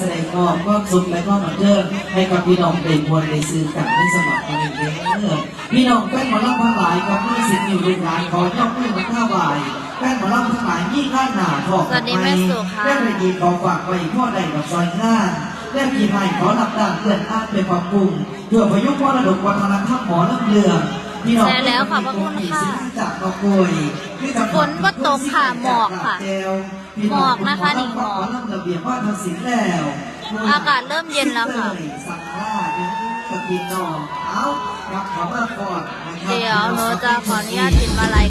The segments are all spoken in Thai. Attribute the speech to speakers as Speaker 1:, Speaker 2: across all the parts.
Speaker 1: แสดงออก็สุดและก็มาเจอให้กับพี่น้องเป็นวนในซื้อกับที่สมัครคนเองเด้อพี่น้องแป้นหมอลำทั้งหลายกับผู้สิทธิ์อยู่ในงานขอยกมือมาข้าวใบแป้นหมอลำทั้งหลายยี่ข้าหนาทอก
Speaker 2: ไป
Speaker 1: ได้ไปดีของฝากไว้พ่อใดกับซอยข้าแก้กี่ไผ่ขอหลับตาเพื่อนอาเป็นความปรุงเพื่อปยุกวัฒนธรรมวัฒนธรรมหมอลำเรือ พี่
Speaker 2: แล้วค่ะพระคุณค่ะฝนก็ตกค่ะหมอกค่ะ หมอกนะคะนี่หมอกอากาศเริ่มเย็นแล้วค่ะ
Speaker 1: เดี๋
Speaker 2: ยวหนูจะขออนุญาตติดมาลัย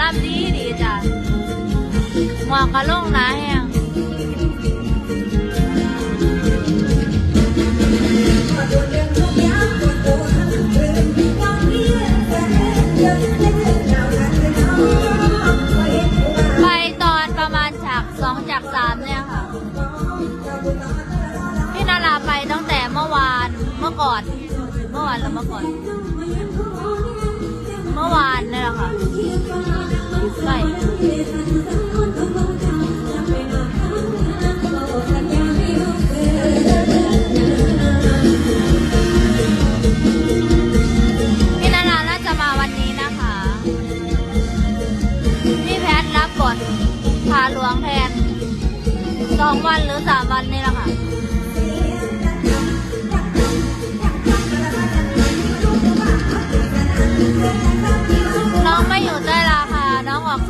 Speaker 1: ลำดีดีจ้ะหม
Speaker 3: อกกระลงหนาแห้ง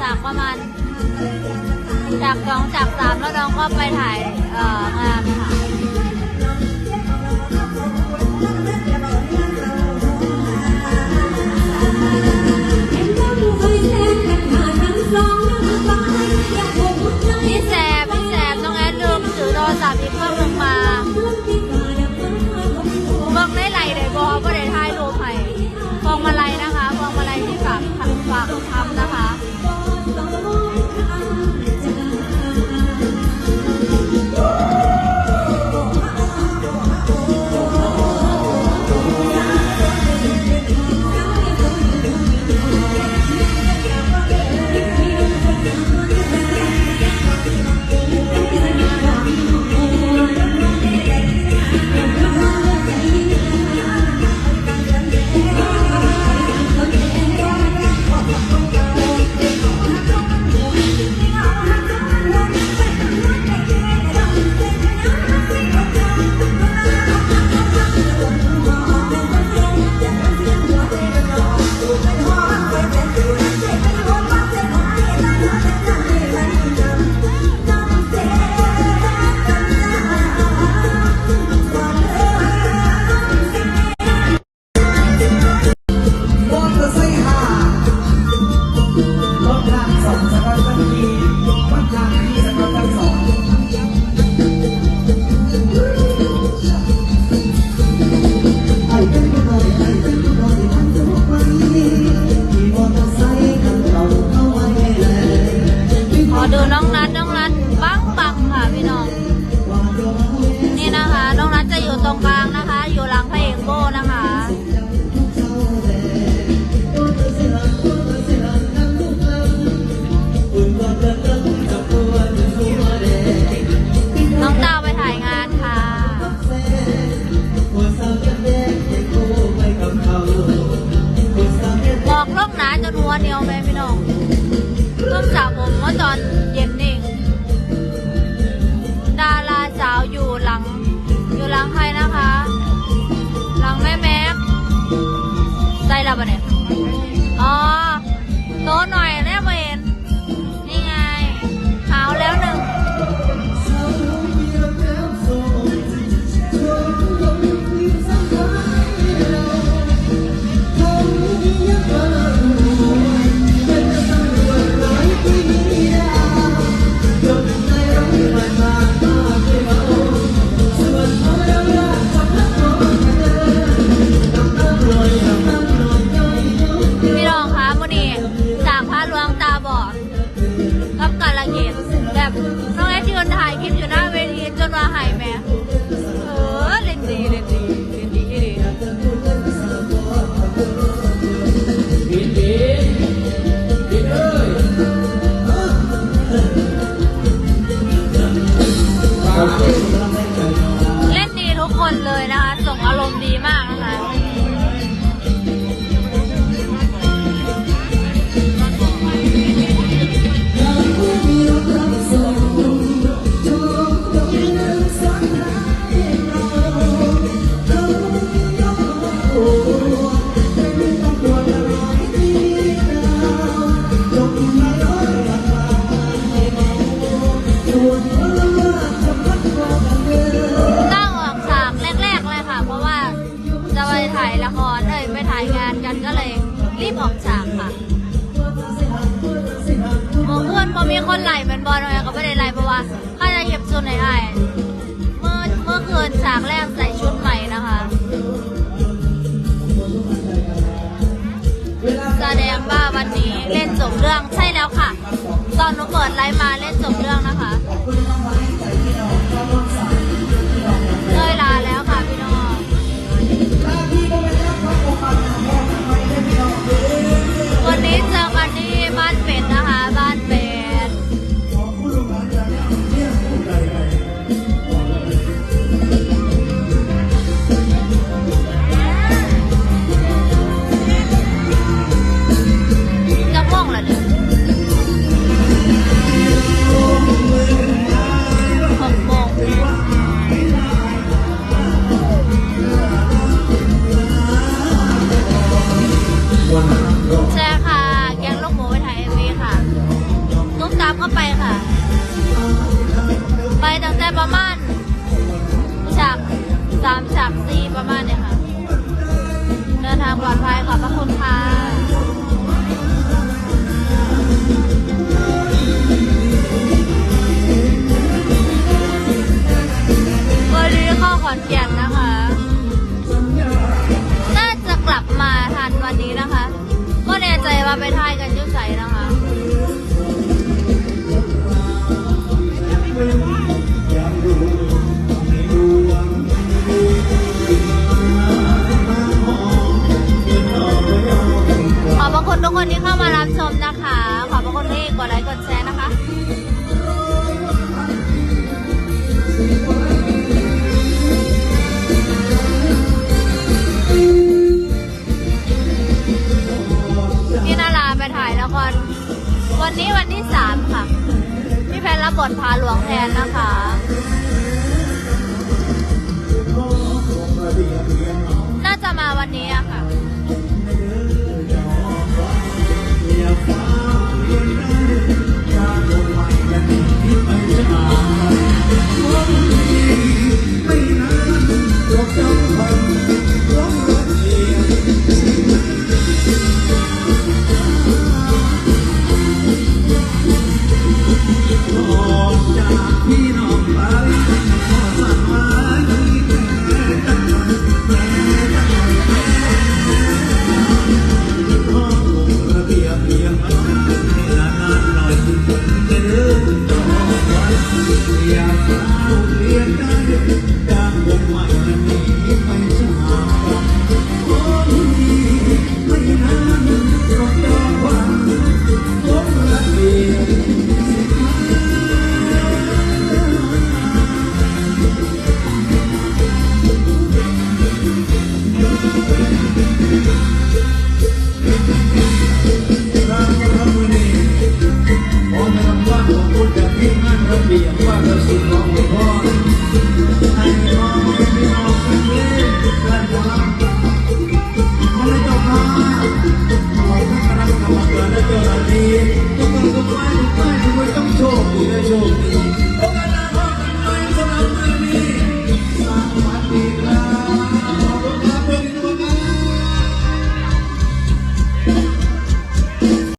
Speaker 3: จากประมาณ จากสองจากสามแล้วน้องก็ไปถ่ายงานค่ะ ดูน้องรัดน้องรัดบังบั
Speaker 2: งค่ะพี่น้อง นี่นะคะ น้องรัดจะอยู่ตรงกลางนะคะ อยู่หลังพระเอกโบนะคะน้องดาไปถ่ายงานค่ะบอกลอกหนาจนหัวเหนียวไหมพี่น้อง ก้าวออกฉากแรกๆเลยค่ะ เพราะว่าจะไปถ่ายละครเอ้ยไปถ่ายงานกันก็เลยรีบออกฉากค่ะหมอเพื่อนพอมีคนไหลเหมือนบอลเลยก็ไม่ได้ไหลเพราะว่าข้าจะเก็บชุดไหนไอ้ บเรื่องใช่แล้วค่ะ ตอนหนูเปิดไลฟ์มาเล่นจบเรื่องนะคะ ประมาณเนี่ยค่ะ เดินทางปลอดภัยขอบพระคุณค่ะวันนี้เข้าขอนแก่นนะคะ น่าจะกลับมาทันวันนี้นะคะ ก็แน่ใจว่าไปทายกันยุ่ใสนะคะา